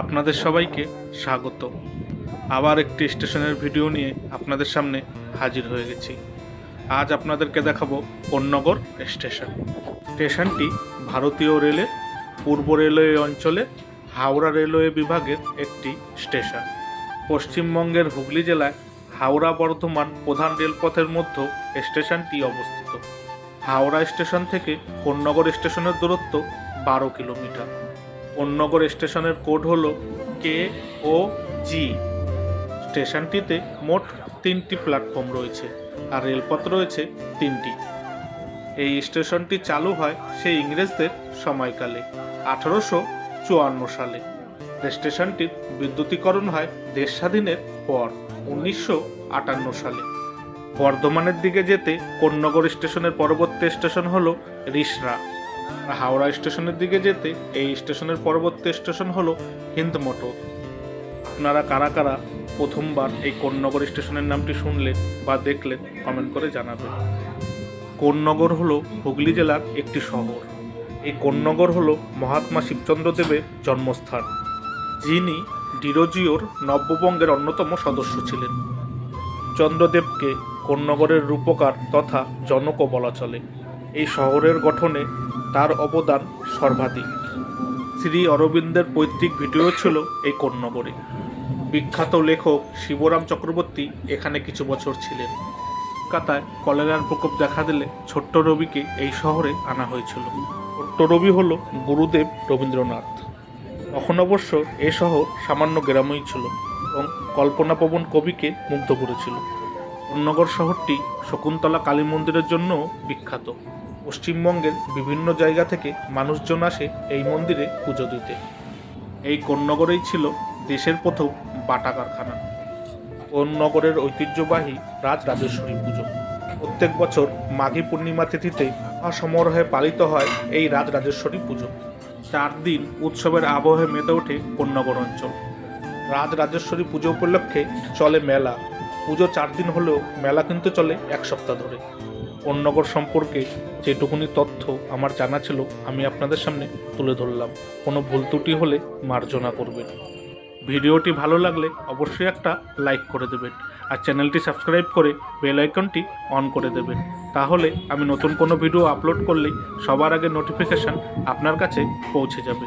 আপনাদের সবাইকে স্বাগত আবার একটি স্টেশনের ভিডিও নিয়ে আপনাদের সামনে হাজির হয়ে গেছি। আজ আপনাদেরকে দেখাবো কোন্নগর স্টেশন। স্টেশনটি ভারতীয় রেলের পূর্ব রেলওয়ে অঞ্চলে হাওড়া রেলওয়ে বিভাগের একটি স্টেশন। পশ্চিমবঙ্গের হুগলি জেলায় হাওড়া বর্ধমান প্রধান রেলপথের মধ্যে স্টেশনটি অবস্থিত। হাওড়া স্টেশন থেকে কোন্নগর স্টেশনের দূরত্ব বারো কিলোমিটার। কোন্নগর স্টেশনের কোড হল কে ও জি। স্টেশনটিতে মোট তিনটি প্ল্যাটফর্ম রয়েছে আর রেলপথ রয়েছে তিনটি। এই স্টেশনটি চালু হয় সেই ইংরেজদের সময়কালে, আঠারোশো চুয়ান্ন সালে। স্টেশনটির বিদ্যুতীকরণ হয় দেশ স্বাধীনের পর, উনিশশো আটান্ন সালে। বর্ধমানের দিকে যেতে কোন্নগর স্টেশনের পরবর্তী স্টেশন হলো রিসরা। হাওড়া স্টেশনের দিকে যেতে, এই স্টেশনের পরবর্তী স্টেশন হলো হিন্দ মোটর। আপনারা কারা কারা প্রথমবার এই কোন্নগর স্টেশনের নামটি শুনলেন বা দেখলেন কমেন্ট করে জানাবেন। কোন্নগর হলো হুগলি জেলার একটি শহর। এই কোন্নগর হলো মহাত্মা শিবচন্দ্র দেবের জন্মস্থান, যিনি ডিরোজিওর নব্যবঙ্গের অন্যতম সদস্য ছিলেন। চন্দ্রদেবকে কোন্নগরের রূপকার তথা জনকও বলা চলে। এই শহরের গঠনে তার অবদান সর্বাধিক। শ্রী অরবিন্দের পৈতৃক ভিডিও ছিল এই কোন্নগরে। বিখ্যাত লেখক শিবরাম চক্রবর্তী এখানে কিছু বছর ছিলেন। কলকাতায় কলেরার প্রকোপ দেখা দিলে ছোট্ট রবিকে এই শহরে আনা হয়েছিল। ছোট্ট রবি হল গুরুদেব রবীন্দ্রনাথ। তখন অবশ্য এ শহর সামান্য গ্রামই ছিল এবং কল্পনাপ্রবণ কবিকে মুগ্ধ করেছিল। কোন্নগর শহরটি শকুন্তলা কালী মন্দিরের জন্যও বিখ্যাত। পশ্চিমবঙ্গের বিভিন্ন জায়গা থেকে মানুষজন আসে এই মন্দিরে পুজো দিতে। এই কোন্নগরেই ছিল দেশের প্রথম বাটা কারখানা। কোন্নগরের ঐতিহ্যবাহী রাজ রাজেশ্বরী পুজো। প্রত্যেক বছর মাঘী পূর্ণিমা তিথিতে সমারোহে পালিত হয় এই রাজ রাজেশ্বরী পুজো। চার দিন উৎসবের আবহে মেতে ওঠে কোন্নগর অঞ্চল। রাজ রাজেশ্বরী পুজো উপলক্ষে চলে মেলা। পুজো চার দিন হলেও মেলা কিন্তু চলে এক সপ্তাহ ধরে। কোন্নগর সম্পর্কে যেটুকুনি তথ্য আমার জানা ছিল, আমি আপনাদের সামনে তুলে ধরলাম। কোনো ভুল ত্রুটি হলে মার্জনা করবেন। ভিডিওটি ভালো লাগলে অবশ্যই একটা লাইক করে দেবেন আর চ্যানেলটি সাবস্ক্রাইব করে বেল আইকনটি অন করে দেবেন। তাহলে আমি নতুন কোনো ভিডিও আপলোড করলেই সবার আগে নোটিফিকেশান আপনার কাছে পৌঁছে যাবে।